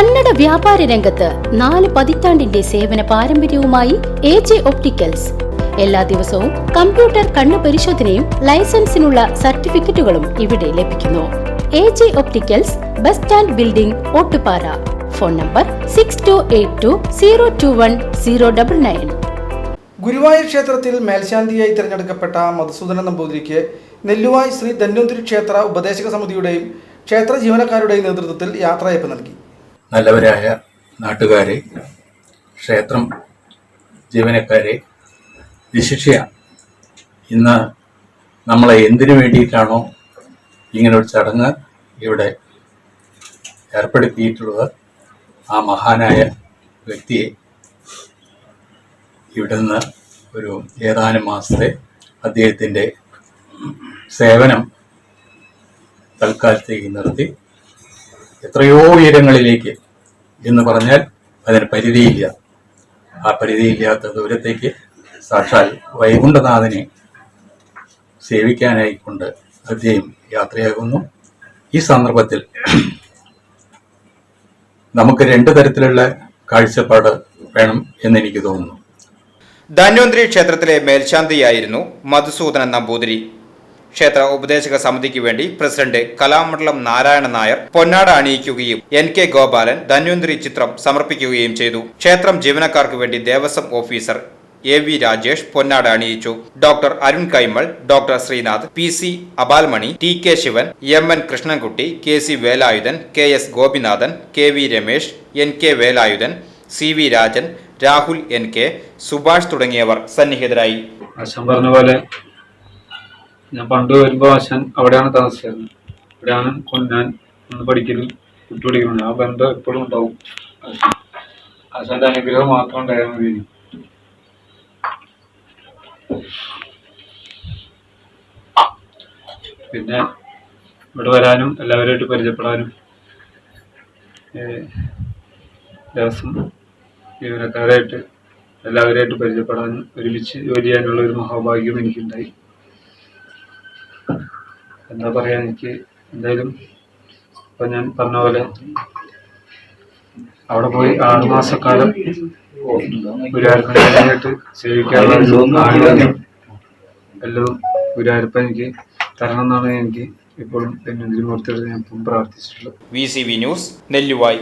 കന്നഡ വ്യാപാര രംഗത്ത് നാല് പതിറ്റാണ്ടിന്റെ സേവന പാരമ്പര്യവുമായി എ ജെ ഒപ്റ്റിക്കൽസ്. എല്ലാ ദിവസവും കമ്പ്യൂട്ടർ കണ്ണു പരിശോധനയും ലൈസൻസിനുള്ള സർട്ടിഫിക്കറ്റുകളും ഇവിടെ ലഭിക്കുന്നു. A J opticals bus stand building Ottupara. Phone number six two eight two zero two one zero double nine Guruvayur ക്ഷേത്രത്തിൽ മേൽശാന്തിയായി തിരഞ്ഞെടുക്കപ്പെട്ട മധുസൂദന നമ്പൂതിരിക്ക് നെല്ലുവായ് ശ്രീ ധന്വന്തിരി ക്ഷേത്ര ഉപദേശക സമിതിയുടെയും ക്ഷേത്ര ജീവനക്കാരുടെയും നേതൃത്വത്തിൽ യാത്രയപ്പ് നൽകി. നല്ലവരായ നാട്ടുകാരെ ക്ഷേത്രം ജീവനക്കാരെ വിശിഷ്യ ഇന്ന് നമ്മളെ എന്തിനു വേണ്ടിയിട്ടാണോ ഇങ്ങനെ ഒരു ചടങ്ങ് ഇവിടെ ഏർപ്പെടുത്തിയിട്ടുള്ളത്? ആ മഹാനായ വ്യക്തിയെ ഇവിടെ നിന്ന് ഒരു ഏതാനും മാസത്തെ അദ്ദേഹത്തിന്റെ സേവനം തൽക്കാലത്തേക്ക് നിർത്തി. എത്രയോ ഉയരങ്ങളിലേക്ക് എന്ന് പറഞ്ഞാൽ അതിന് പരിധിയില്ല. ആ പരിധിയില്ലാത്ത ദൂരത്തേക്ക് സാക്ഷാൽ വൈകുണ്ഠനാഥനെ സേവിക്കാനായിക്കൊണ്ട് അദ്ദേഹം യാത്രയാകുന്നു. ഈ സന്ദർഭത്തിൽ നമുക്ക് രണ്ട് തരത്തിലുള്ള കാഴ്ചപ്പാട് വേണം എന്നെനിക്ക് തോന്നുന്നു. ധന്വന്തിരി ക്ഷേത്രത്തിലെ മേൽശാന്തിയായിരുന്നു മധുസൂദനൻ നമ്പൂതിരി. ക്ഷേത്ര ഉപദേശക സമിതിക്ക് വേണ്ടി പ്രസിഡന്റ് കലാമണ്ഡലം നാരായണൻ നായർ പൊന്നാട അണിയിക്കുകയും എൻ കെ ഗോപാലൻ ധന്വന്തിരി ചിത്രം സമർപ്പിക്കുകയും ചെയ്തു. ക്ഷേത്രം ജീവനക്കാർക്ക് വേണ്ടി Devaswom officer A V Rajesh പൊന്നാട അണിയിച്ചു. Doctor Arun Kaimal doctor Sreenath P C Abalmani T K Sivan M N Krishnankutty K C Velayudhan K S Gopinathan K V Ramesh N K Velayudhan C V Rajan Rahul N K Subhash തുടങ്ങിയവർ സന്നിഹിതരായി. പറഞ്ഞ പോലെ ഞാൻ പണ്ട് വരുമ്പോ ആശാൻ അവിടെയാണ് താമസിച്ചിരുന്നത് ഇവിടെയാണ് ഞാൻ ഒന്ന് പഠിക്കലും വിട്ടുപിടിക്കുന്നത് ആ ബന്ധം എപ്പോഴും ഉണ്ടാവും. ആശാന്റെ അനുഗ്രഹം മാത്രം ഉണ്ടായാൽ മതി. പിന്നെ ഇവിടെ വരാനും എല്ലാവരുമായിട്ട് പരിചയപ്പെടാനും ദിവസം ജീവനക്കാരായിട്ട് എല്ലാവരുമായിട്ട് പരിചയപ്പെടാനും ഒരുമിച്ച് ജോലി ചെയ്യാനുള്ള ഒരു മഹാഭാഗ്യം എനിക്കുണ്ടായി. എന്താ പറയാ എനിക്ക് എന്തായാലും ഇപ്പൊ ഞാൻ പറഞ്ഞ പോലെ അവിടെ പോയി ആറു മാസക്കാലം ഗുരുവായൂരപ്പനായിട്ട് സേവിക്കാനുള്ള എല്ലാം ഗുരുവായൂരപ്പൻ എനിക്ക് തരണം എന്നാണ് എനിക്ക് ഇപ്പോഴും എന്നെ ഞാൻ പ്രാർത്ഥിച്ചിട്ടുള്ളത്. V C V news Nelluvayi.